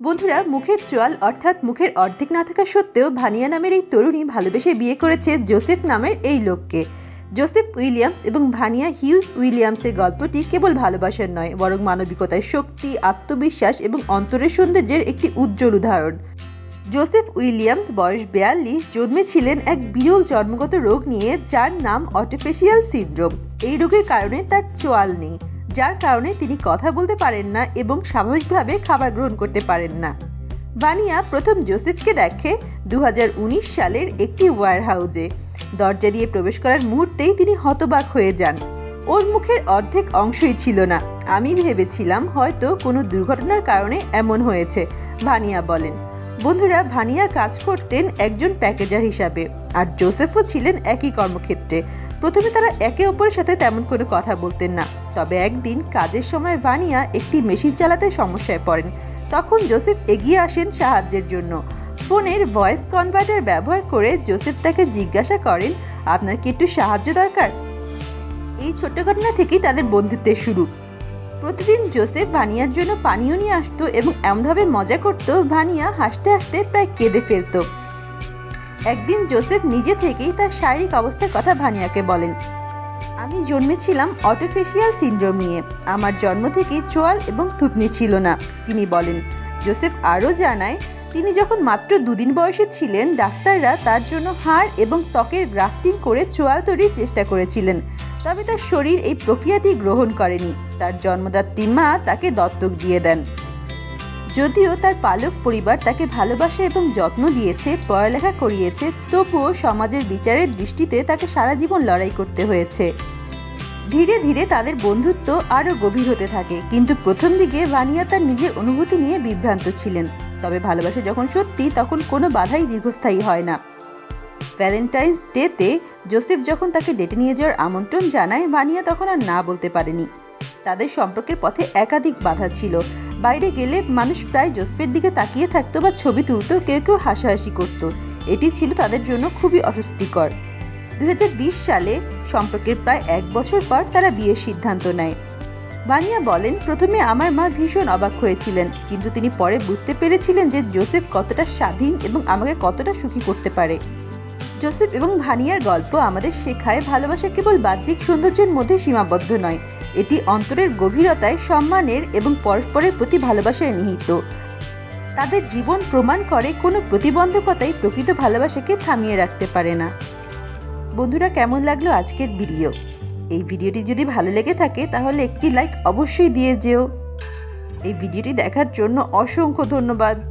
বন্ধুরা, মুখের চোয়াল অর্থাৎ মুখের অর্ধেক না থাকা সত্ত্বেও ভানিয়া নামের এই তরুণী ভালোবেসে বিয়ে করেছে জোসেফ নামের এই লোককে। জোসেফ উইলিয়ামস এবং ভানিয়া হিউজ উইলিয়ামসের গল্পটি কেবল ভালোবাসার নয়, বরং মানবিকতার শক্তি, আত্মবিশ্বাস এবং অন্তরের সৌন্দর্যের একটি উজ্জ্বল উদাহরণ। জোসেফ উইলিয়ামস বয়স বেয়াল্লিশ, জন্মেছিলেন এক বিরল জন্মগত রোগ নিয়ে, যার নাম অটোফেশিয়াল সিনড্রোম। এই রোগের কারণে তার চোয়াল নেই। যার কারণে তিনি কথা বলতে পারেন না এবং স্বাভাবিকভাবে খাবার গ্রহণ করতে পারেন না। ভানিয়া প্রথম জোসেফকে দেখে দু হাজার উনিশ সালের একটি ওয়ার হাউজে দরজা দিয়ে প্রবেশ করার মুহূর্তেই তিনি হতবাক হয়ে যান। ওর মুখের অর্ধেক অংশই ছিল না। আমি ভেবেছিলাম হয়তো কোনো দুর্ঘটনার কারণে এমন হয়েছে ভানিয়া বলেন। বন্ধুরা, ভানিয়া কাজ করতেন একজন প্যাকেজার হিসাবে আর জোসেফও ছিলেন একই কর্মক্ষেত্রে। প্রথমে তারা একে অপরের সাথে তেমন কোনো কথা বলতেন না। তবে একদিন কাজের সময় ভানিয়া একটি মেশিন চালাতে সমস্যায় পড়েন। তখন জোসেফ এগিয়ে আসেন সাহায্যের জন্য। ফোনের ভয়েস কনভার্টার ব্যবহার করে জোসেফ তাকে জিজ্ঞাসা করেন, আপনার কি একটু সাহায্য দরকার? এই ছোট্ট ঘটনা থেকেই তাদের বন্ধুত্বের শুরু। প্রতিদিন জোসেফ ভানিয়ার জন্য পানীয় নিয়ে আসতো এবং এমনভাবে মজা করত, ভানিয়া হাসতে হাসতে প্রায় কেঁদে ফেলত। একদিন জোসেফ নিজে থেকেই তার শারীরিক অবস্থার কথা ভানিয়াকে বলেন, আমি জন্মেছিলাম অটোফেশিয়াল সিনড্রোম নিয়ে। আমার জন্ম থেকে চোয়াল এবং থুতনি ছিল না। তিনি বলেন। জোসেফ আরও জানায়, তিনি যখন মাত্র দুদিন বয়সে ছিলেন, ডাক্তাররা তার জন্য হাড় এবং ত্বকের গ্রাফটিং করে চোয়াল তৈরির চেষ্টা করেছিলেন। তবে তার শরীর এই প্রক্রিয়াটি গ্রহণ করেনি। তার জন্মদাত্রী মা তাকে দত্তক দিয়ে দেন। যদিও তার পালক পরিবার তাকে ভালোবাসা এবং যত্ন দিয়েছে, পড়ালেখা করিয়েছে, তবুও সমাজের বিচারের দৃষ্টিতে তাকে সারা জীবন লড়াই করতে হয়েছে। ধীরে ধীরে তাদের বন্ধুত্ব আরও গভীর হতে থাকে, কিন্তু প্রথম দিকে ভানিয়া তার নিজের অনুভূতি নিয়ে বিভ্রান্ত ছিলেন। তবে ভালোবাসা যখন সত্যি, তখন কোনো বাধাই দীর্ঘস্থায়ী হয় না। ভ্যালেন্টাইন্স ডেতে জোসেফ যখন তাকে ডেটে নিয়ে যাওয়ার আমন্ত্রণ জানায়, ভানিয়া তখন আর না বলতে পারেনি। তাদের সম্পর্কের পথে একাধিক বাধা ছিল। বাইরে গেলে মানুষ প্রায় জোসেফের দিকে তাকিয়ে থাকতো বা ছবি তুলতো, কেউ কেউ হাসাহাসি করতো। এটি ছিল তাদের জন্য খুবই অস্বস্তিকর। দু হাজার বিশ সালে সম্পর্কের প্রায় এক বছর পর তারা বিয়ের সিদ্ধান্ত নেয়। বানিয়া বলেন, প্রথমে আমার মা ভীষণ অবাক হয়েছিলেন, কিন্তু তিনি পরে বুঝতে পেরেছিলেন যে জোসেফ কতটা স্বাধীন এবং আমাকে কতটা সুখী করতে পারে। জোসেফ এবং ভানিয়ার গল্প আমাদের শেখায় ভালোবাসা কেবল বাহ্যিক সৌন্দর্যের মধ্যে সীমাবদ্ধ নয়। এটি অন্তরের গভীরতায়, সম্মানের এবং পরস্পরের প্রতি ভালোবাসায় নিহিত। তাদের জীবন প্রমাণ করে কোনো প্রতিবন্ধকতাই প্রকৃত ভালোবাসাকে থামিয়ে রাখতে পারে না। বন্ধুরা, কেমন লাগল আজকের ভিডিও? এই ভিডিওটি যদি ভালো লেগে থাকে, তাহলে একটি লাইক অবশ্যই দিয়ে যেও। এই ভিডিওটি দেখার জন্য অসংখ্য ধন্যবাদ।